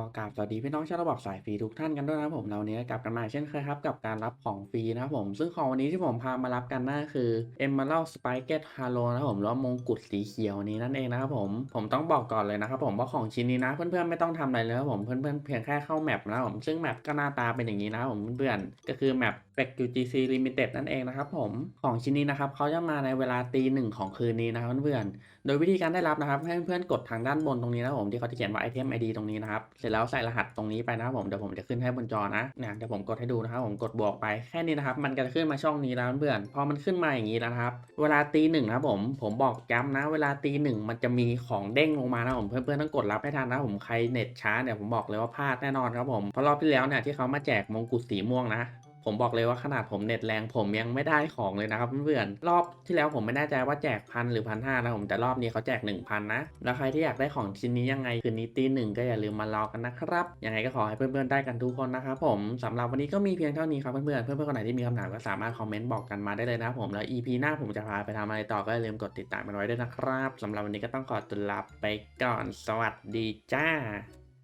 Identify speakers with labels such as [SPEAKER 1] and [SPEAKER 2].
[SPEAKER 1] ก็กราบสวัสดีพี่น้องชาวระบบสายฟรีทุกท่านกันด้วยนะครับผมเราเนี้ยกลับกันมาเช่นเคยครับกับการรับของฟรีนะครับผมซึ่งของวันนี้ที่ผมพามารับกันน่าคือ Emerald Spiked Halo นะครับผมหรือว่ามงกุฎสีเขียวนี้นั่นเองนะครับผมผมต้องบอกก่อนเลยนะครับผมว่าของชิ้นนี้นะเพื่อนๆไม่ต้องทำอะไรเลยครับผมเพื่อนๆเพียงแค่เข้าแมปนะครับผมซึ่งแมปก็หน้าตาเป็นอย่างนี้นะครับผมเพื่อนๆก็คือแมป Spec UGC Limited นั่นเองนะครับผมของชิ้นนี้นะครับเขาจะมาในเวลาตีหนึ่งของคืนนี้นะครับเพื่อนๆโดยวิธีการได้รับนะครับ ให้เพื่อนๆกดทางด้านบนตรงนี้นะครับผมที่เขาจะเขียนว่า item ID ตรงนี้นะครับเสร็จแล้วใส่รหัสตรงนี้ไปนะครับผมเดี๋ยวผมจะขึ้นให้บนจอนะเนี่ยเดี๋ยวผมกดให้ดูนะครับผมกดบวกไปแค่นี้นะครับมันก็จะขึ้นมาช่องนี้แล้วเพื่อนๆพอมันขึ้นมาอย่างนี้แล้วนะครับเวลาตีหนึ่งนะครับผมผมบอกย้ำนะ เวลาตีหนึ่งมันจะมีของเด้งลงมานะผมเพื่อนๆต้องกดรับให้ทันนะผมใครเน็ตช้าเนี่ยผมบอกเลยว่าพลาดแน่นอนครับผมเพราะรอบที่แล้วเนี่ยที่เขามาแจกมงกุฎสีม่วงนะ ผมบอกเลยว่าขนาดผมเน็ตแรงผมยังไม่ได้ของเลยนะครับเพื่อนๆรอบที่แล้วผมไม่แน่ใจว่าแจกพันหรือพันห้านะผมแต่รอบนี้เขาแจก 1,000 นะ แล้วใครที่อยากได้ของชิ้นนี้ยังไงคืนนี้ตีหนึ่งก็อย่าลืมมารอกันนะครับยังไงก็ขอให้เพื่อนๆได้กันทุกคนนะครับผมสำหรับวันนี้ก็มีเพียงเท่านี้ครับเพื่อนๆเพื่อนๆคนไหนที่มีคำถามก็สามารถคอมเมนต์บอกกันมาได้เลยนะผมแล้ว EP หน้าผมจะพาไปทำอะไรต่อก็อย่าลืมกดติดตามกันไว้ด้วยนะครับสำหรับวันนี้ก็ต้องขอตัวลาไปก่อนสวัสดีจ้า